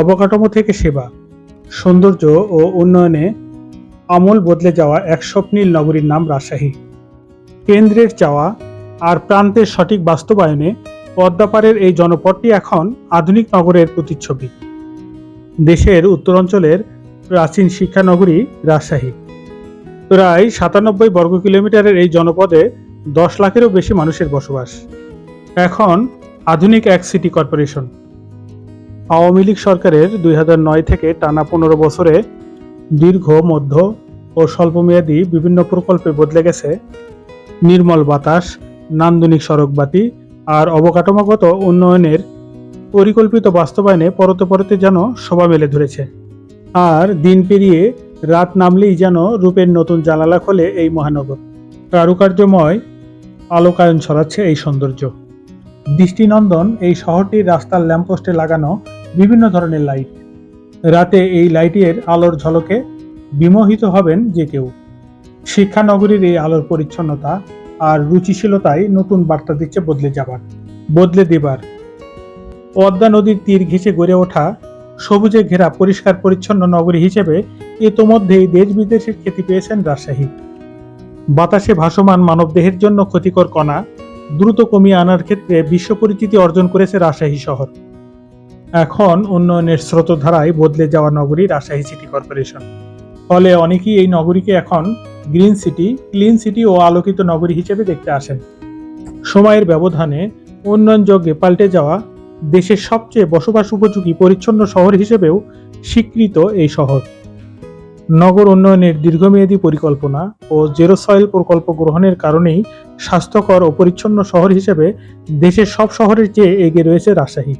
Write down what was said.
অবকাঠামো থেকে সেবা, সৌন্দর্য ও উন্নয়নে আমল বদলে যাওয়া এক স্বপ্নীল নগরীর নাম রাজশাহী। কেন্দ্রের চাওয়া আর প্রান্তের সঠিক বাস্তবায়নে পদ্মাপাড়ের এই জনপদটি এখন আধুনিক নগরের প্রতিচ্ছবি। দেশের উত্তরাঞ্চলের প্রাচীন শিক্ষানগরী রাজশাহী। প্রায় সাতানব্বই বর্গ কিলোমিটারের এই জনপদে দশ লাখেরও বেশি মানুষের বসবাস। এখন আধুনিক এক সিটি কর্পোরেশন। আওয়ামী লীগ সরকারের দুই হাজার নয় থেকে টানা পনেরো বছরে দীর্ঘ, মধ্য ও স্বল্পমেয়াদী বিভিন্ন প্রকল্পে বদলে গেছে নির্মল বাতাস, নান্দনিক সড়কবাতি আর অবকাঠামোগত উন্নয়নের পরিকল্পিত বাস্তবায়নে পরতে পরতে যেন শোভা মেলে ধরেছে। আর দিন পেরিয়ে রাত নামলেই যেন রূপের নতুন জানালা খোলে এই মহানগর। কারুকার্যময় আলোকায়ন ছড়াচ্ছে এই সৌন্দর্য। দৃষ্টিনন্দন এই শহরটির রাস্তার ল্যাম্পপোস্টে লাগানো বিভিন্ন ধরনের লাইট রাতে এই লাইটের আলোর ঝলকে বিমোহিত হবেন যে কেউ। শিক্ষানগরীর এই আলোর পরিচ্ছন্নতা আর রুচিশীলতায় নতুন বার্তা দিচ্ছে বদলে যাবার, বদলে দেবার। পদ্মা নদীর তীর ঘেঁষে গড়ে ওঠা সবুজে ঘেরা পরিষ্কার পরিচ্ছন্ন নগরী হিসেবে ইতোমধ্যেই দেশ বিদেশের খ্যাতি পেয়েছেন রাজশাহী। বাতাসে ভাসমান মানবদেহের জন্য ক্ষতিকর কণা দ্রুত কমিয়ে আনার ক্ষেত্রে বিশ্ব পরিচিতি অর্জন করেছে রাজশাহী শহর। এখন উন্নয়নের স্রোতধারায় বদলে যাওয়া নগরী রাজশাহী সিটি কর্পোরেশন। ফলে অনেকেই এই নগরীকে এখন গ্রিন সিটি, ক্লিন সিটি ও আলোকিত নগরী হিসেবে দেখতে আসেন। সময়ের ব্যবধানে উন্নয়নযোগ্যে পাল্টে যাওয়া দেশের সবচেয়ে বসবাস উপযোগী পরিচ্ছন্ন শহর হিসেবেও স্বীকৃত এই শহর। নগর উন্নয়নের দীর্ঘমেয়াদী পরিকল্পনা ও জেরো সয়েল প্রকল্প গ্রহণের কারণেই স্বাস্থ্যকর ও পরিচ্ছন্ন শহর হিসেবে দেশের সব শহরের চেয়ে এগিয়ে রয়েছে রাজশাহী।